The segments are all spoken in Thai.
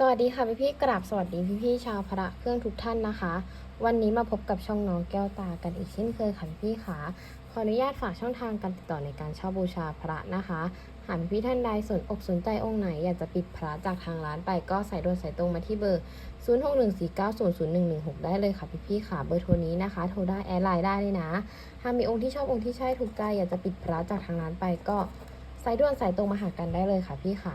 สวัสดีค่ะพี่พี่ๆกราบสวัสดีพี่พี่ๆชาวพระเครื่องทุกท่านนะคะ วันนี้มาพบกับช่องน้องแก้วตากันอีกเช่นเคยค่ะพี่พี่ๆค่ะขออนุญาตฝากช่องทางการติดต่อในการเช่าบูชาพระนะคะ หากพี่ๆท่านใดสนอกสนใจองค์ไหนอยากจะปิดพระจากทางร้านไปก็ใส่ด่วนใส่ตรงมาที่เบอร์ 0614900116 ได้เลยค่ะพี่พี่ๆค่ะเบอร์โทรนี้นะคะ โทรได้แอดไลน์ได้เลยนะหากมีองค์ที่ชอบองค์ที่ใช่ถูกใจอยากจะปิดพระจากทางร้านไปก็ ใส่ด่วนใส่ตรงมาหากันได้เลยค่ะพี่ขา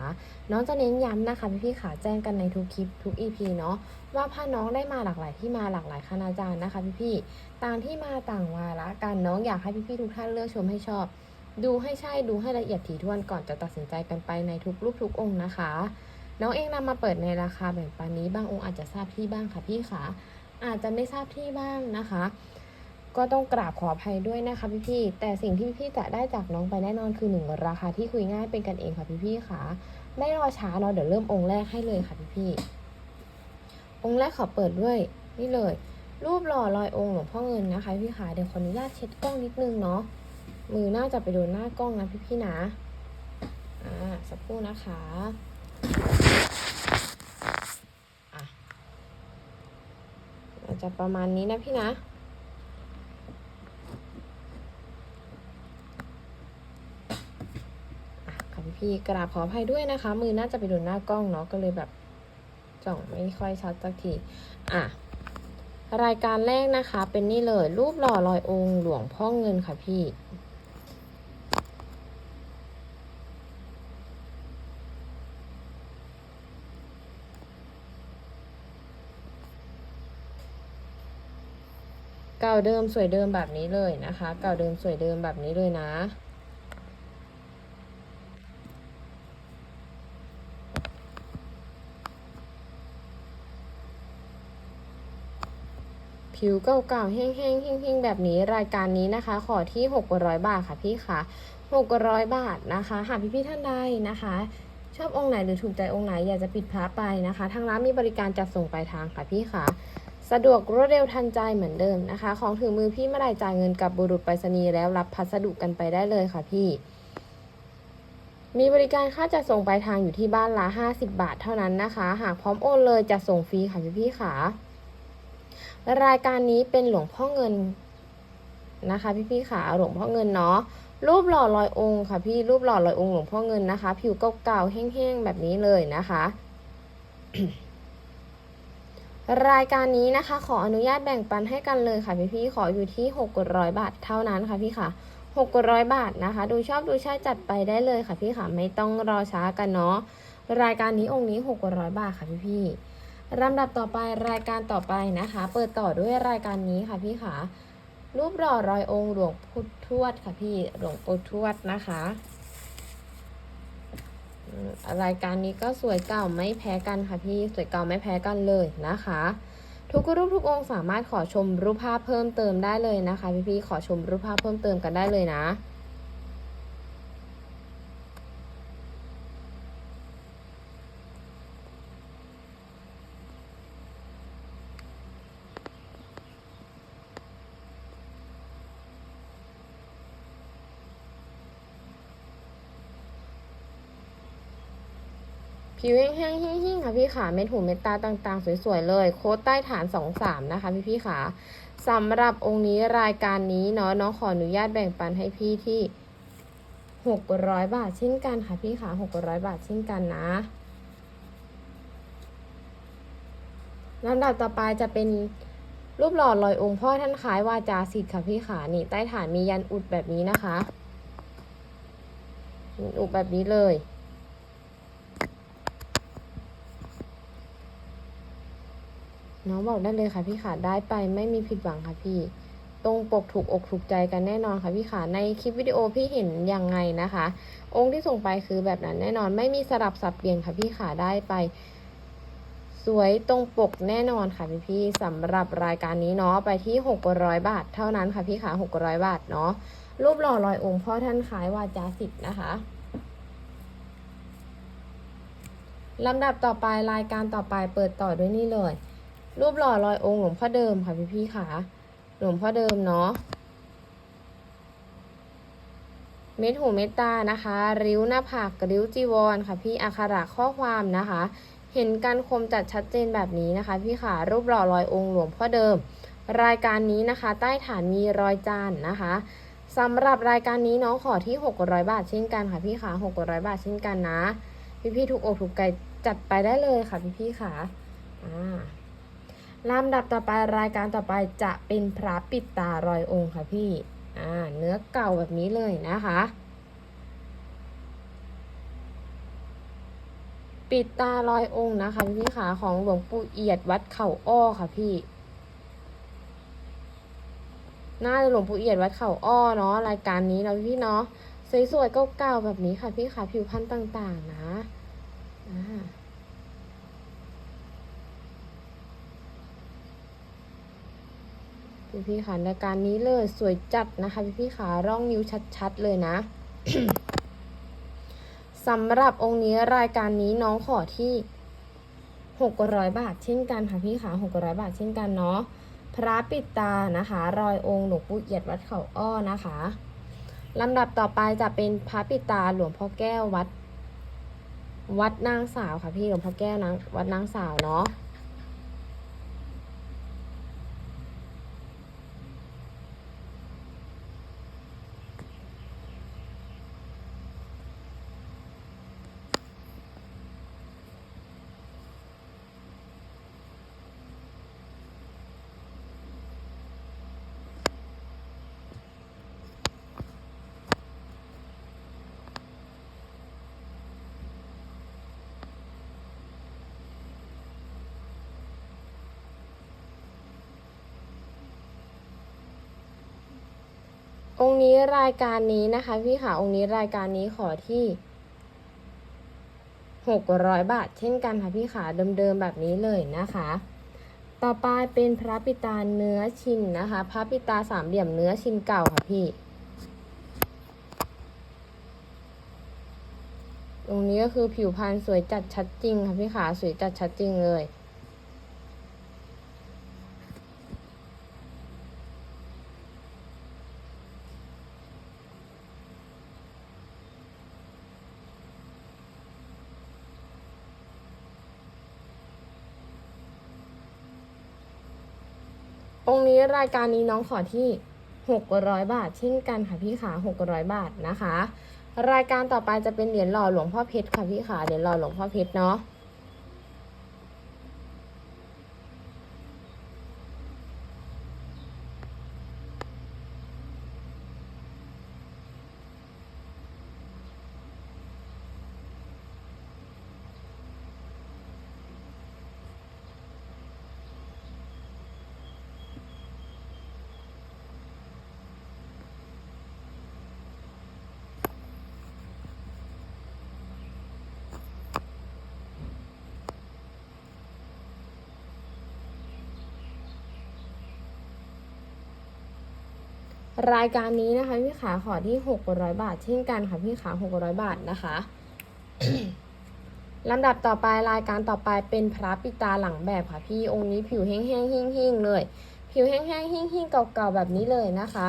น้องจะเน้นย้ำนะคะพี่พี่ๆขาแจ้งกันในทุกคลิปทุก EP เนาะว่าพาน้องได้มาหลากหลายที่มาหลากหลายคณาจารย์นะคะพี่พี่ๆต่างที่มาต่างวาระกันน้องอยากให้พี่พี่ๆทุกท่านเลือกชมให้ชอบ ดูให้ใช่ดูให้ละเอียดถี่ถ้วนก่อนจะตัดสินใจกันไปในทุกรูปทุกองค์นะคะ น้องเองนำมาเปิดในราคาแบ่งปันนี้บางองค์อาจจะทราบที่บ้างค่ะพี่ขาอาจจะไม่ทราบที่บ้างนะคะ ก็ต้องกราบขออภัยด้วยนะคะพี่ๆแต่สิ่งที่พี่ๆจะได้จากน้องไปแน่นอนคือหนึ่งราคาที่คุยง่ายเป็นกันเองค่ะพี่ๆค่ะไม่รอช้าเนาะเดี๋ยวเริ่มองค์แรกให้เลยค่ะพี่พี่ๆองค์แรกขอเปิดด้วยนี่เลย รูปหล่อลอยองค์หลวงพ่อเงินนะคะพี่ขาเดี๋ยวขออนุญาตเช็ดกล้องนิดนึงเนาะมือน่าจะไปโดนหน้ากล้องนะพี่พี่ๆนะอ่าสักครู่นะคะอะอาจจะประมาณนี้นะพี่นะ อะค่ะ พี่กราบขออภัยด้วยนะคะ มือน่าจะไปโดนหน้ากล้องเนาะก็เลยแบบจ่องไม่ค่อยชัดสักทีอะรายการแรกนะคะ เป็นนี่เลย รูปหล่อลอยองค์หลวงพ่อเงินค่ะพี่เก่าเดิมสวยเดิมแบบนี้เลยนะคะ เก่าเดิมสวยเดิมแบบนี้เลยนะ ผิวเก่าๆแห้งๆแห้งๆแบบนี้รายการนี้นะคะ ขอที่ 600 บาทค่ะพี่ค่ะ 600 บาทนะคะ หากพี่ๆท่านใดนะคะ ชอบองค์ไหนหรือถูกใจองค์ไหนอยากจะปิดพระไปนะคะ ทางร้านมีบริการจัดส่งปลายทางค่ะพี่ค่ะสะดวกรวดเร็วทันใจเหมือนเดิมนะคะ ของถึงมือพี่เมื่อไรจ่ายเงินกับบุรุษไปรษณีย์แล้วรับพัสดุกันไปได้เลยค่ะพี่ มีบริการค่าจัดส่งปลายทางอยู่ที่บ้านละ 50 บาทเท่านั้นนะคะ หากพร้อมโอนเลยจะส่งฟรีค่ะพี่พี่ๆค่ะ รายการนี้เป็นหลวงพ่อเงินนะคะ พี่ๆค่ะหลวงพ่อเงินเนาะรูปหล่อลอยองค์ค่ะพี่รูปหล่อลอยองค์หลวงพ่อเงินนะคะ ผิวเก่าๆแห้งๆแบบนี้เลยนะคะ รายการนี้นะคะ ขออนุญาตแบ่งปันให้กันเลยค่ะพี่ๆขออยู่ที่600บาทเท่านั้นค่ะพี่ค่ะ600 บาทนะคะ ดูชอบดูใช่จัดไปได้เลยค่ะพี่ค่ะไม่ต้องรอช้ากันเนาะรายการนี้องค์นี้ 600 บาทค่ะพี่พี่ๆ ลำดับต่อไปรายการต่อไปนะคะ เปิดต่อด้วยรายการนี้ค่ะพี่ค่ะรูปหล่อรอยองค์หลวงพุทธทวดค่ะพี่หลวงปู่ทวดนะคะรายการนี้ก็สวยเก่าไม่แพ้กันค่ะพี่สวยเก่าไม่แพ้กันเลยนะคะ ทุกรูปทุกองค์สามารถขอชมรูปภาพเพิ่มเติมได้เลยนะคะ พี่ๆขอชมรูปภาพเพิ่มเติมกันได้เลยนะ ผิวแห้งๆหิ้งๆค่ะ พี่ขาเม็ดหูเม็ดตาต่าง ๆ สวยๆเลย โค้ดใต้ฐานสองสามนะคะพี่พี่ขาสำหรับองค์นี้รายการนี้เนาะน้องขออนุญาตแบ่งปันให้พี่ที่หกร้อยบาทเช่นกันค่ะพี่ขาหกร้อยบาทเช่นกันนะลำดับต่อไปจะเป็นรูปหล่อลอยองค์พ่อท่านคล้ายวาจาสิทธิ์ค่ะพี่ขานี่ใต้ฐานมียันอุดแบบนี้นะคะอุดแบบนี้เลย น้องบอกได้เลยค่ะพี่ขาได้ไปไม่มีผิดหวังค่ะพี่ ตรงปกถูกอกถูกใจกันแน่นอนค่ะพี่ขาในคลิปวิดีโอพี่เห็นยังไงนะคะ องค์ที่ส่งไปคือแบบนั้นแน่นอนไม่มีสลับสับเปลี่ยนค่ะพี่ขาได้ไป สวยตรงปกแน่นอนค่ะพี่พี่สำหรับรายการนี้เนาะไปที่ 600 บาท เท่านั้นค่ะพี่ขา 600 บาทเนาะรูปหล่อลอยองค์พ่อท่านคล้ายวาจาสิทธิ์นะคะลำดับต่อไปรายการต่อไปเปิดต่อด้วยนี่เลย รูปหล่อลอยองค์หลวงพ่อเดิมค่ะพี่พี่ๆค่ะ หลวงพ่อเดิมเนาะ เม็ดหูเม็ดตานะคะ ริ้วหน้าผากริ้วจีวรค่ะ พี่อักขระข้อความนะคะ เห็นการคมจัดชัดเจนแบบนี้นะคะ พี่ขารูปหล่อรอยองค์หลวงพ่อเดิม รายการนี้นะคะ ใต้ฐานมีรอยจานนะคะสำหรับรายการนี้น้องขอที่ 600 บาทเช่นกันค่ะพี่ขา600 บาทเช่นกันนะ พี่ๆถูกอกถูกใจจัดไปได้เลยค่ะพี่ๆค่ะอ่า ลำดับต่อไปรายการต่อไปจะเป็นพระปิดตารอยองค์ค่ะพี่ อ่า เนื้อเก่าแบบนี้เลยนะคะ ปิดตาลอยองค์นะคะพี่ขาของหลวงปู่เอียดวัดเขาอ้อค่ะพี่หน่าหลวงปู่เอียดวัดเขาอ้อเนาะรายการนี้เนาพี่เนาะสวยๆเก่าๆแบบนี้ค่ะพี่ขาผิวพรรณต่างๆนะอ่า พี่ๆค่ะรายการนี้เลยสวยจัดนะคะ พี่ๆขาร่องนิ้วชัดๆเลยนะสำหรับองค์นี้รายการนี้น้องขอที่หกร้อยบาทเช่นกันค่ะพี่ขาหกร้อยบาทเช่นกันเนาะพระปิดตานะคะ รอยองค์หลวงปู่เอียดวัดเขาอ้อนะคะลำดับต่อไปจะเป็นพระปิดตาหลวงพ่อแก้ววัด วัดนางสาวค่ะพี่หลวงพ่อแก้วนางวัดนางสาวเนาะ องค์นี้รายการนี้นะคะพี่ค่ะองค์นี้รายการนี้ขอที่หกร้อยบาท เช่นกันค่ะพี่ขาเดิมๆแบบนี้เลยนะคะ ต่อไปเป็นพระปิตาเนื้อชินนะคะ พระปิตาสามเหลี่ยมเนื้อชินเก่าค่ะพี่ตรงนี้ก็คือผิวพรรณสวยจัดชัดจริงค่ะพี่ขาสวยจัดชัดจริงเลย องค์นี้รายการนี้น้องขอที่ 600 บาท เช่นกันค่ะพี่ขา600 บาทนะคะ รายการต่อไปจะเป็นเหรียญหล่อหลวงพ่อเพชรค่ะพี่ขาเหรียญหล่อหลวงพ่อเพชรเนาะ รายการนี้นะคะพี่ขาขอที่ 600 บาท เช่นกันค่ะพี่ขา 600 บาทนะคะลำดับต่อไปรายการต่อไปเป็นพระปิตาหลังแบบค่ะพี่องค์นี้ผิวแห้งๆหิ้งๆเลย ผิวแห้งๆหิ้งๆเก่าๆแบบนี้เลยนะคะ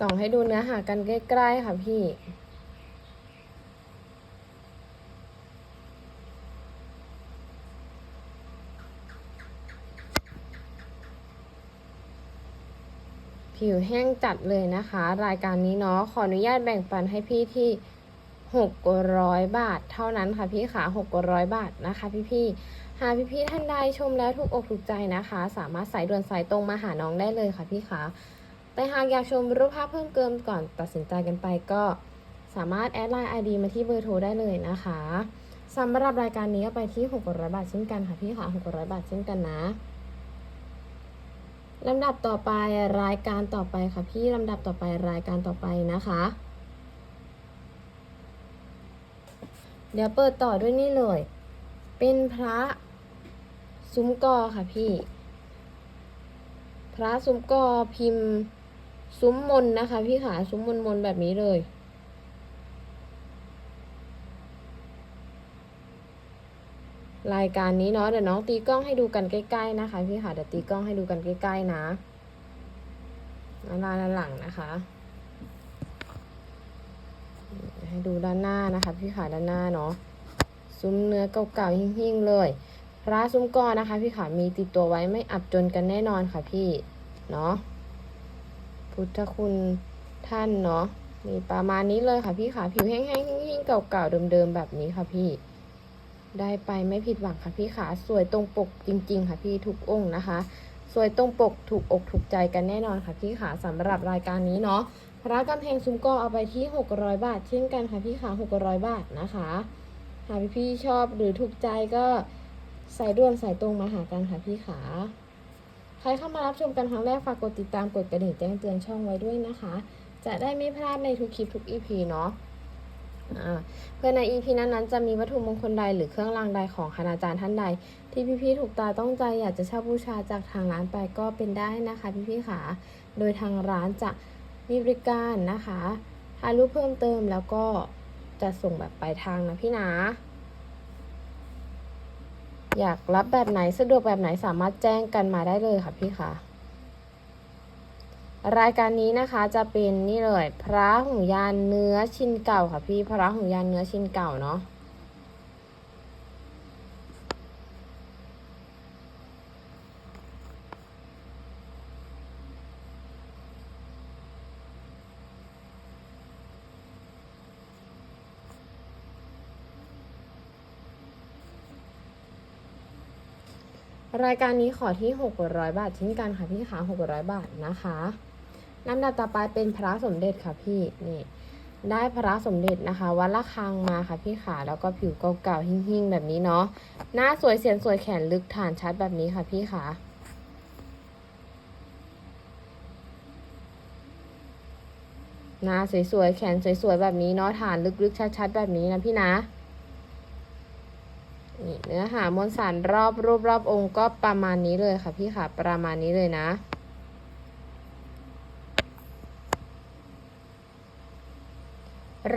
ส่องให้ดูเนื้อหากันใกล้ ๆ ค่ะพี่ ผิวแห้งจัดเลยนะคะ รายการนี้เนาะขออนุญาตแบ่งปันให้พี่ที่600 บาท เท่านั้นค่ะพี่ขา600 บาทนะคะ พี่ๆหากพี่ท่านใดชมแล้วถูกอกถูกใจนะคะ สามารถสายด่วนสายตรงมาหาน้องได้เลยค่ะพี่ขา แต่หากอยากชมรูปภาพเพิ่มเติมก่อนตัดสินใจกันไปก็สามารถแอดไลน์ ID มาที่เบอร์โทรได้เลยนะคะสำหรับรายการนี้ก็ไปที่ 600 บาทเช่นกันค่ะพี่ค่ะ600 บาทเช่นกันนะลำดับต่อไปรายการต่อไปค่ะพี่ลำดับต่อไปรายการต่อไปนะคะ เดี๋ยวเปิดต่อด้วยนี่เลย เป็นพระซุ้มกอค่ะพี่ พระซุ้มกอพิมพ์ ซุ้มมนนะคะ พี่ขาซุ้มมนมนแบบนี้เลย รายการนี้เนาะเดี๋ยวน้องตีกล้องให้ดูกันใกล้ๆนะคะ พี่ขาเดี๋ยวตีกล้องให้ดูกันใกล้ๆนะด้านหลังนะคะ ให้ดูด้านหน้านะคะ พี่ขาด้านหน้าเนาะซุ้มเนื้อเก่าๆหิ้งๆเลยพระซุ้มก้อนนะคะ พี่ขามีติดตัวไว้ไม่อับจนกันแน่นอนค่ะพี่เนาะ พุทธคุณท่านเนาะมีประมาณนี้เลยค่ะพี่ขาผิวแห้งๆหิ่งๆเก่าๆเดิมๆแบบนี้ค่ะพี่ ได้ไปไม่ผิดหวังค่ะพี่ขาสวยตรงปกจริง ๆ ค่ะพี่ทุกองค์นะคะ สวยตรงปกถูกอกถูกใจกันแน่นอนค่ะพี่ขาสำหรับรายการนี้เนาะพระกำแพงซุ้มก็เอาไปที่ 600 บาท เช่นกันค่ะพี่ขา600 บาทนะคะหากพี่ๆชอบหรือถูกใจก็ใส่ด่วนใส่ตรงมาหากันค่ะพี่ขา ใครเข้ามารับชมกันครั้งแรกฝากกดติดตามกดกระดิ่งแจ้งเตือนช่องไว้ด้วยนะคะ จะได้ไม่พลาดในทุกคลิปทุก EP เนาะเพื่อใน EP นั้นๆจะมีวัตถุมงคลใดหรือเครื่องรางใดของคณาจารย์ท่านใด ที่พี่ๆถูกตาต้องใจอยากจะเช่าบูชาจากทางร้านไปก็เป็นได้นะคะพี่ๆขาโดยทางร้านจะมีบริการนะคะถ่ายรูปเพิ่มเติมแล้วก็จะส่งแบบปลายทางนะพี่นะ อยากรับแบบไหนสะดวกแบบไหนสามารถแจ้งกันมาได้เลยค่ะพี่คะรายการนี้นะคะจะเป็นนี่เลย พระหงยานเนื้อชิ้นเก่าค่ะพี่พระหงยานเนื้อชิ้นเก่าเนาะ รายการนี้ขอที่ 600 บาทเช่นกันค่ะพี่ขา600 บาทนะคะลำดับต่อไปเป็นพระสมเด็จค่ะพี่นี่ได้พระสมเด็จนะคะ วัดละคังมาค่ะพี่ขาแล้วก็ผิวเก่าๆหิ่งๆ แบบนี้เนาะหน้าสวยเสียนสวยแขนลึกฐานชัดแบบนี้ค่ะพี่ขาหน้าสวยๆแขนสวยๆแบบนี้เนาะฐานลึกๆชัดๆแบบนี้นะพี่นะ นี่เนื้อหามวลสารรอบรูปรอบองค์ก็ประมาณนี้เลยค่ะพี่ค่ะประมาณนี้เลยนะ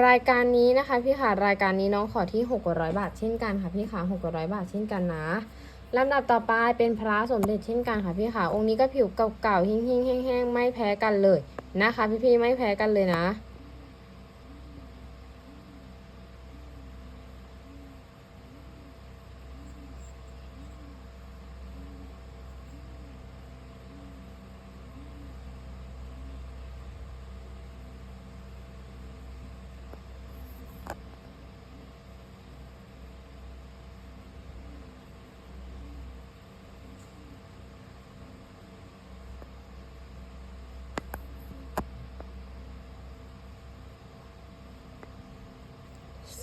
รายการนี้นะคะพี่ค่ะรายการนี้น้องขอที่ 600 บาทเช่นกันค่ะพี่ค่ะ600 บาทเช่นกันนะลำดับต่อไปเป็นพระสมเด็จเช่นกันค่ะพี่ค่ะองค์นี้ก็ผิวเก่าๆหิ่งๆแห้งๆไม่แพ้กันเลยนะคะ พี่ๆไม่แพ้กันเลยนะ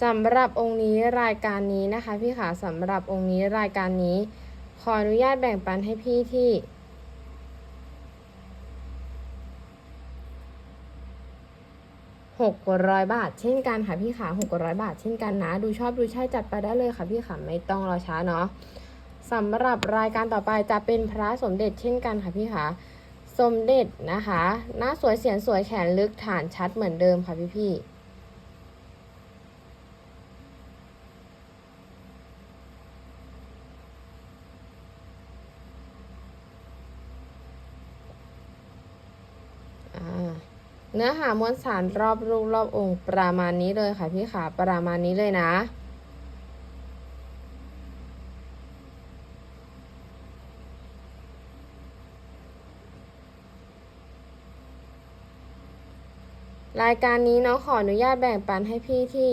สำหรับองค์นี้รายการนี้นะคะพี่ขาสำหรับองค์นี้รายการนี้ ขออนุญาตแบ่งปันให้พี่ที่หกร้อยบาท เช่นกันค่ะพี่ขาหกร้อยบาท เช่นกันนะ ดูชอบดูใช่จัดไปได้เลยค่ะพี่ขาไม่ต้องรอช้าเนาะสำหรับรายการต่อไปจะเป็นพระสมเด็จเช่นกันค่ะพี่ขาสมเด็จนะคะ หน้าสวยเสียนสวยแขนลึกฐานชัดเหมือนเดิมค่ะพี่พี่ๆ อ่า เนื้อหามวลสารรอบรูปรอบองค์ประมาณนี้เลยค่ะพี่ขาประมาณนี้เลยนะ รายการนี้น้องขออนุญาตแบ่งปันให้พี่ที่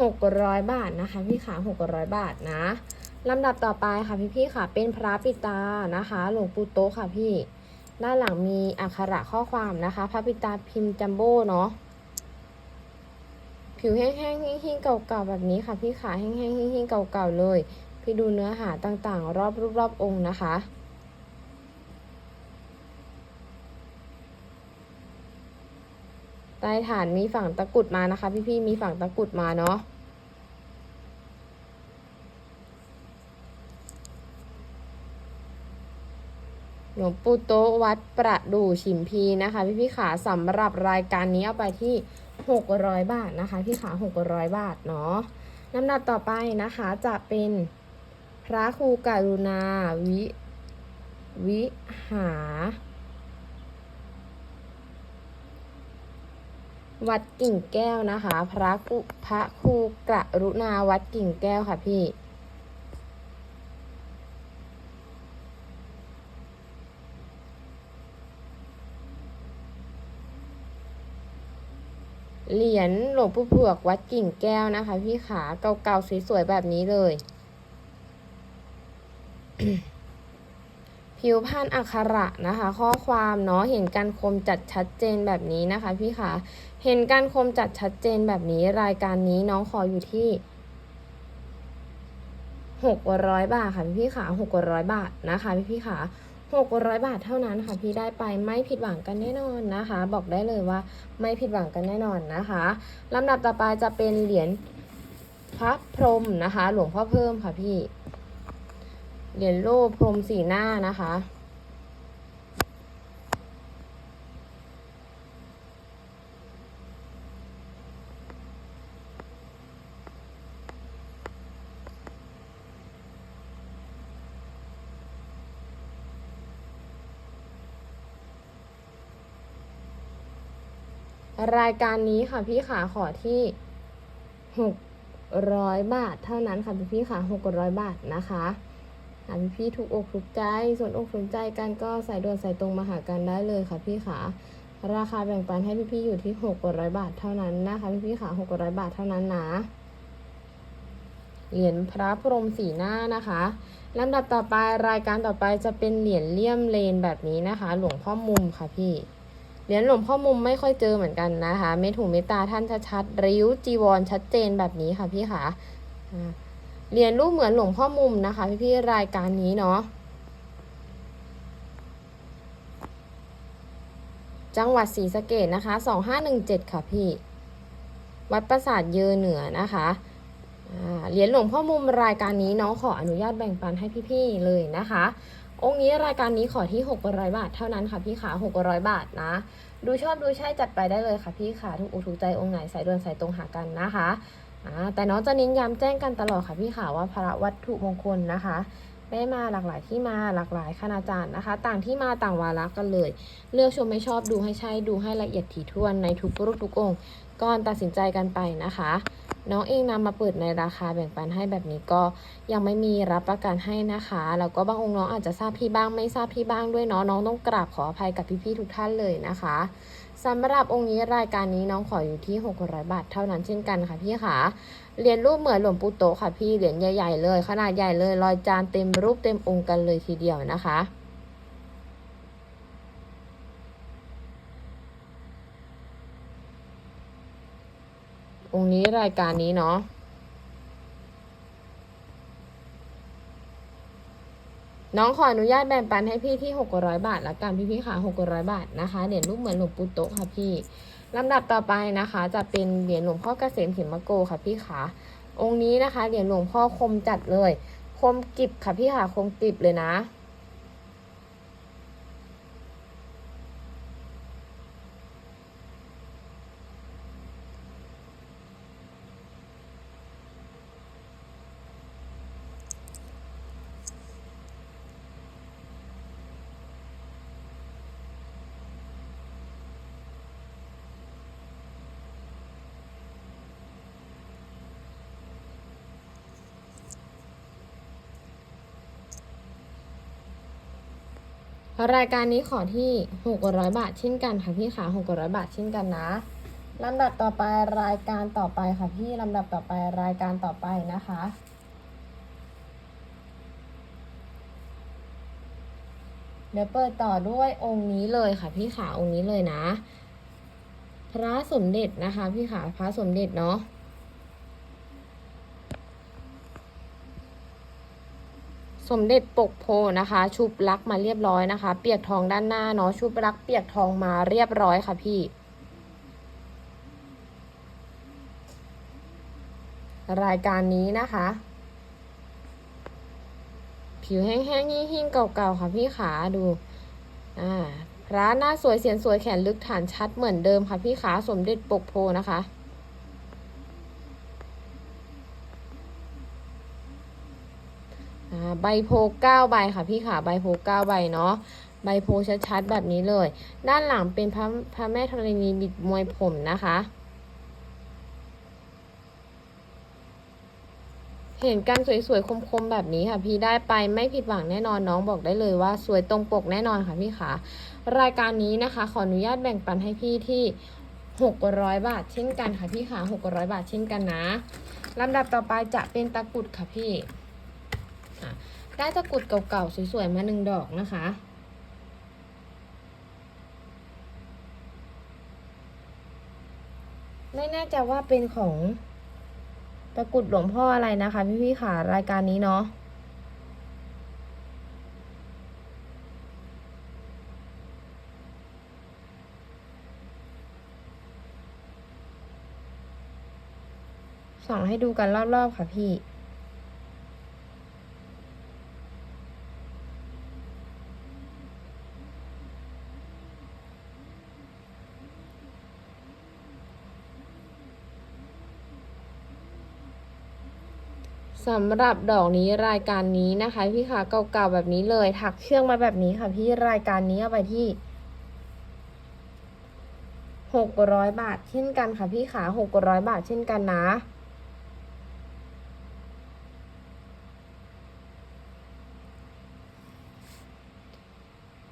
หกร้อยบาทนะคะ พี่ขาหกร้อยบาทนะ ลำดับต่อไปค่ะพี่ๆค่ะ เป็นพระปิตานะคะหลวงปู่โต๊ะค่ะพี่ด้านหลังมีอักขระข้อความนะคะ พระปิตาพิมพ์จัมโบ้เนาะผิวแห้งๆหิ้งๆเก่าๆแบบนี้ค่ะ พี่ขาแห้งๆหิ้งๆเก่าๆเลย พี่ดูเนื้อหาต่างๆ รอบรูปรอบองค์นะคะใต้ฐานมีฝั่งตะกุดมานะคะ พี่ๆมีฝั่งตะกุดมาเนาะ ลวงปู่โตวัดประดู่ฉิมพีนะคะ พี่พี่ๆขาสำหรับรายการนี้เอาไปที่ 600 บาทนะคะ พี่ขา 600 บาทเนาะลำดับต่อไปนะคะจะเป็นพระครูกรุณาวิวิหา วัดกิ่งแก้วนะคะ พระพระครูกรุณาวัดกิ่งแก้วค่ะพี่ เหรียญหลวงปู่เผือกวัดกิ่งแก้วนะคะ พี่ขาเก่าๆสวยๆแบบนี้เลย ผิวพันธ์อักขระนะคะ ข้อความเนาะเห็นการคมจัดชัดเจนแบบนี้นะคะ พี่ขาเห็นการคมจัดชัดเจนแบบนี้รายการนี้น้องขออยู่ที่หกร้อยบาทค่ะพี่ขาหกร้อยบาทนะคะพี่พี่ขา หกร้อยบาทเท่านั้นค่ะพี่ได้ไปไม่ผิดหวังกันแน่นอนนะคะ บอกได้เลยว่าไม่ผิดหวังกันแน่นอนนะคะลำดับต่อไปจะเป็นเหรียญพระพรหมนะคะ หลวงพ่อเพิ่มค่ะพี่เหรียญโล่พรหมสีหน้านะคะ รายการนี้ค่ะพี่ขาขอที่หกร้อยบาทเท่านั้นค่ะพี่พี่ขาหกร้อยบาทนะคะหากพี่พี่ถูกอกถูกใจส่วนอกสนใจกันก็ใส่ด่วนใส่ตรงมาหากันได้เลยค่ะพี่ขาราคาแบ่งปันให้พี่พี่อยู่ที่หกร้อยบาทเท่านั้นนะคะพี่พี่ขาหกร้อยบาทเท่านั้นนะเหรียญพระพรหมสีหน้านะคะลำดับต่อไปรายการต่อไปจะเป็นเหรียญเลี่ยมเลนแบบนี้นะคะ หลวงพ่อมุมค่ะพี่ เหรียญหลวงพ่อมุมไม่ค่อยเจอเหมือนกันนะคะเมถุเมตตาท่านชัดๆริ้วจีวรชัดเจนแบบนี้ค่ะพี่ค่ะเหรียญรูปเหมือนหลวงพ่อมุมนะคะ พี่ๆรายการนี้เนาะจังหวัดศรีสะเกดนะคะ2517ค่ะพี่ วัดประสาทเยอเหนือนะคะเหรียญหลวงพ่อมุมรายการนี้น้องขออนุญาตแบ่งปันให้พี่ๆเลยนะคะ องค์นี้รายการนี้ขอที่ 600 บาท เท่านั้นค่ะพี่ขา600 บาทนะ ดูชอบดูใช่จัดไปได้เลยค่ะพี่ขาถูกอกถูกใจองค์ไหนใส่ด่วนใส่ตรงหากันนะคะอ่าแต่น้องจะเน้นย้ำแจ้งกันตลอดค่ะพี่ขาว่าพระวัตถุมงคลนะคะได้มาหลากหลายที่มาหลากหลายคณาจารย์นะคะ ต่างที่มาต่างวาระกันเลย เลือกชมไม่ชอบดูให้ใช่ดูให้ละเอียดถี่ถ้วนในทุกรูปทุกองค์ ก่อนตัดสินใจกันไปนะคะ น้องเองนำมาเปิดในราคาแบ่งปันให้แบบนี้ก็ยังไม่มีรับประกันให้นะคะแล้วก็บางองค์น้องอาจจะทราบพี่บ้างไม่ทราบพี่บ้างด้วยเนาะน้องต้องกราบขออภัยกับพี่ๆทุกท่านเลยนะคะสำหรับองค์นี้รายการนี้น้องขออยู่ที่ 600 บาทเท่านั้นเช่นกันค่ะพี่ค่ะเหรียญรูปเหมือนหลวงปู่โตค่ะพี่เหรียญใหญ่ๆเลย ขนาดใหญ่เลย รอยจานเต็มรูปเต็มองค์กันเลยทีเดียวนะคะ องค์นี้รายการนี้เนาะน้องขออนุญาตแบ่งปันให้พี่ที่600บาทละกันพี่พี่ค่ะ600บาทนะคะเหรียญรูปเหมือนหลวงปู่โตะค่ะพี่ลำดับต่อไปนะคะ จะเป็นเหรียญหลวงพ่อเกษมเขมโกค่ะพี่ค่ะองค์นี้นะคะเหรียญหลวงพ่อคมจัดเลย คมกิบค่ะพี่ค่ะคมกิบเลยนะ รายการนี้ขอที่ 600 บาทเช่นกันค่ะพี่ขา600 บาทเช่นกันนะลำดับต่อไปรายการต่อไปค่ะพี่ลำดับต่อไปรายการต่อไปนะคะเดี๋ยวเปิดต่อด้วยองค์นี้เลยค่ะพี่ขาองค์นี้เลยนะ พระสมเด็จนะคะ พี่ขาพระสมเด็จเนาะ สมเด็จปกโพนะคะ ชุบลักมาเรียบร้อยนะคะ เปียกทองด้านหน้าเนาะชุบลักเปียกทองมาเรียบร้อยค่ะพี่ รายการนี้นะคะ ผิวแห้งๆหิ้งๆเก่าๆค่ะพี่ขาดูอ่าพระหน้าสวยเสียนสวยแขนลึกฐานชัดเหมือนเดิมค่ะพี่ขาสมเด็จปกโพนะคะ อ่า ใบโพเก้าใบค่ะพี่ขาใบโพเก้าใบเนาะใบโพชัดๆแบบนี้เลย ด้านหลังเป็นพระพระแม่ธรณีบิดมวยผมนะคะ เห็นกันสวยๆคมๆแบบนี้ค่ะ พี่ได้ไปไม่ผิดหวังแน่นอนน้องบอกได้เลยว่าสวยตรงปกแน่นอนค่ะพี่ขารายการนี้นะคะ ขออนุญาตแบ่งปันให้พี่ที่ 600 บาทเช่นกันค่ะพี่ขา600 บาทเช่นกันนะลำดับต่อไปจะเป็นตะกุดค่ะพี่ ได้ตะกรุดเก่าๆสวยๆมาหนึ่งดอกนะคะไม่แน่ใจว่าเป็นของตะกรุดหลวงพ่ออะไรนะคะ พี่ๆค่ะรายการนี้เนาะส่องให้ดูกันรอบๆค่ะพี่ สำหรับดอกนี้รายการนี้นะคะพี่คะเก่าๆแบบนี้เลย ถักเชือกมาแบบนี้ค่ะพี่รายการนี้เอาไปที่หกร้อยบาทเช่นกันค่ะพี่ขาหกร้อยบาทเช่นกันนะ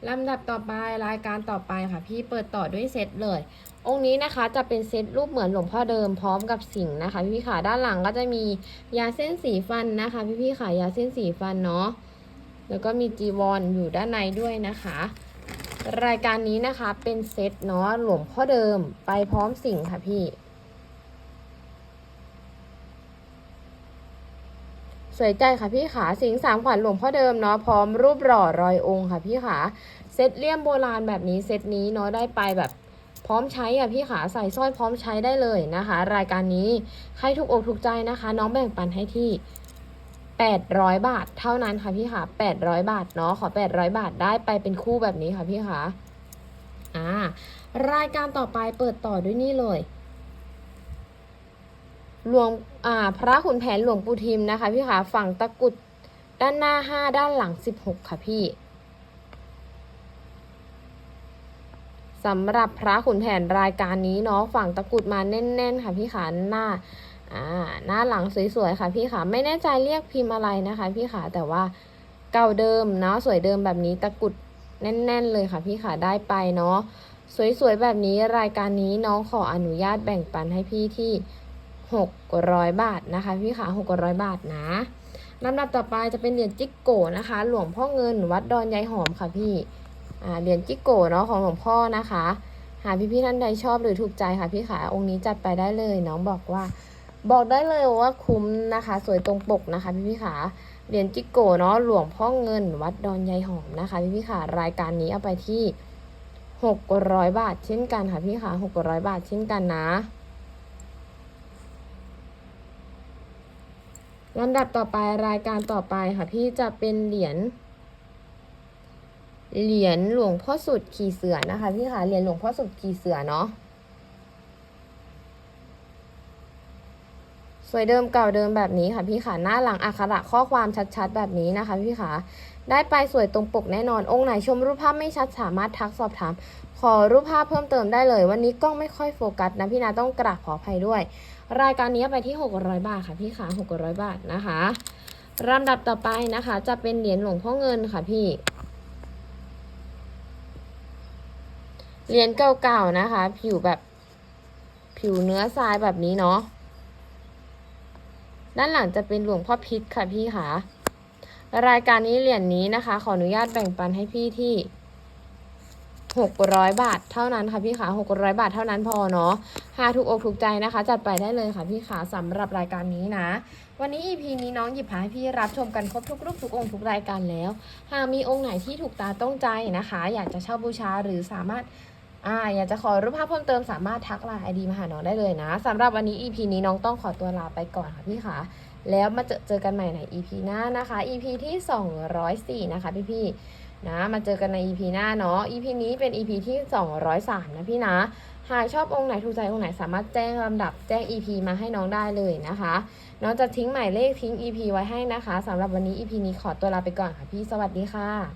ลำดับต่อไปรายการต่อไปค่ะ พี่เปิดต่อด้วยเซตเลย องค์นี้นะคะจะเป็นเซตรูปเหมือนหลวงพ่อเดิมพร้อมกับสิงห์นะคะ พี่ค่ะด้านหลังก็จะมียาเส้นสีฟันนะคะ พี่ๆค่ะยาเส้นสีฟันเนาะแล้วก็มีจีวรออยู่ด้านในด้วยนะคะ รายการนี้นะคะเป็นเซตเนาะหลวงพ่อเดิมไปพร้อมสิงห์ค่ะพี่ สวยใจค่ะพี่ขาสิงสามขวัญหลวงพ่อเดิมเนาะพร้อมรูปหล่อรอยองค์ค่ะพี่ขาเซตเลี่ยมโบราณแบบนี้เซตนี้เนาะได้ไปแบบพร้อมใช้อะพี่ขาใส่สร้อยพร้อมใช้ได้เลยนะคะ รายการนี้ใครถูกอกถูกใจนะคะ น้องแบ่งปันให้ที่800 บาทเท่านั้นค่ะพี่ขา800 บาทเนาะขอ 800 บาทได้ไปเป็นคู่แบบนี้ค่ะพี่ขาอ่ารายการต่อไปเปิดต่อด้วยนี่เลย หลวงพระขุนแผนหลวงปู่ทิมนะคะพี่ขาฝั่งตะกุดด้านหน้า5ด้านหลัง16ค่ะพี่สำหรับพระขุนแผนรายการนี้เนาะฝั่งตะกุดมาแน่น ๆ ค่ะพี่ขาหน้าอ่าหน้าหลังสวยๆค่ะพี่ขาไม่แน่ใจเรียกพิมพ์อะไรนะคะ พี่ขาแต่ว่าเก่าเดิมเนาะสวยเดิมแบบนี้ตะกุดแน่น ๆ เลยค่ะพี่ขาได้ไปเนาะสวยๆแบบนี้รายการนี้น้องขออนุญาตแบ่งปันให้พี่ที่ 600 บาทนะคะพี่ขา600 บาทนะลำดับต่อไปจะเป็นเหรียญจิกโกนะคะ หลวงพ่อเงินวัดดอนยายหอมค่ะพี่เหรียญจิกโกเนาะของหลวงพ่อนะคะ หากพี่ๆท่านใดชอบหรือถูกใจค่ะพี่ขาองค์นี้จัดไปได้เลยน้องบอกว่า บอกได้เลยว่าคุ้มนะคะ สวยตรงปกนะคะ พี่พี่ขาเหรียญจิกโกเนาะหลวงพ่อเงิน วัดดอนยายหอมนะคะ พี่พี่ขารายการนี้เอาไปที่หกร้อยบาทเช่นกันค่ะพี่ขาหกร้อยบาทเช่นกันนะ ลำดับต่อไปรายการต่อไปค่ะพี่จะเป็นเหรียญเหรียญหลวงพ่อสุดขี่เสือนะคะพี่คะเหรียญหลวงพ่อสุดขี่เสือเนาะสวยเดิมเก่าเดิมแบบนี้ค่ะพี่ขาหน้าหลังอักขระข้อความชัดๆ แบบนี้นะคะพี่ขาได้ไปสวยตรงปกแน่นอนองค์ไหนชมรูปภาพไม่ชัดสามารถทักสอบถาม ขอรูปภาพเพิ่มเติมได้เลย วันนี้กล้องไม่ค่อยโฟกัสนะพี่นาต้องกราบขออภัยด้วย รายการนี้ไปที่ 600 บาทค่ะพี่ขา600 บาทนะคะลำดับต่อไปนะคะ จะเป็นเหรียญหลวงพ่อเงินค่ะพี่ เหรียญเก่าๆนะคะ ผิวแบบผิวเนื้อทรายแบบนี้เนาะด้านหลังจะเป็นหลวงพ่อพิษค่ะพี่ค่ะรายการนี้เหรียญนี้นะคะ ขออนุญาตแบ่งปันให้พี่ที่ หกร้อยบาทเท่านั้นค่ะพี่ขาหกร้อยบาทเท่านั้นพอเนาะหากถูกอกถูกใจนะคะ จัดไปได้เลยค่ะพี่ขาสำหรับรายการนี้นะ วันนี้ EP นี้น้องหยิบมาให้พี่รับชมกันครบทุกรูปทุกองค์ทุกรายการแล้ว หากมีองค์ไหนที่ถูกตาต้องใจนะคะ อยากจะเช่าบูชาหรือสามารถอ่าอยากจะขอรูปภาพเพิ่มเติมสามารถทักไลน์ไอดีมาหาน้องได้เลยนะสำหรับวันนี้ EP นี้น้องต้องขอตัวลาไปก่อนค่ะพี่ขาแล้วมาเจอเจอกันใหม่ใน EP หน้านะคะ EP ที่ 204 นะคะพี่พี่ นะ มาเจอกันใน EP หน้าเนาะ EP นี้เป็น EP ที่ 203 นะพี่นะ หากชอบองค์ไหนถูกใจองค์ไหนสามารถแจ้งลำดับแจ้ง EP มาให้น้องได้เลยนะคะน้องจะทิ้งหมายเลขทิ้ง EP ไว้ให้นะคะสำหรับวันนี้ EP นี้ขอตัวลาไปก่อนค่ะพี่สวัสดีค่ะ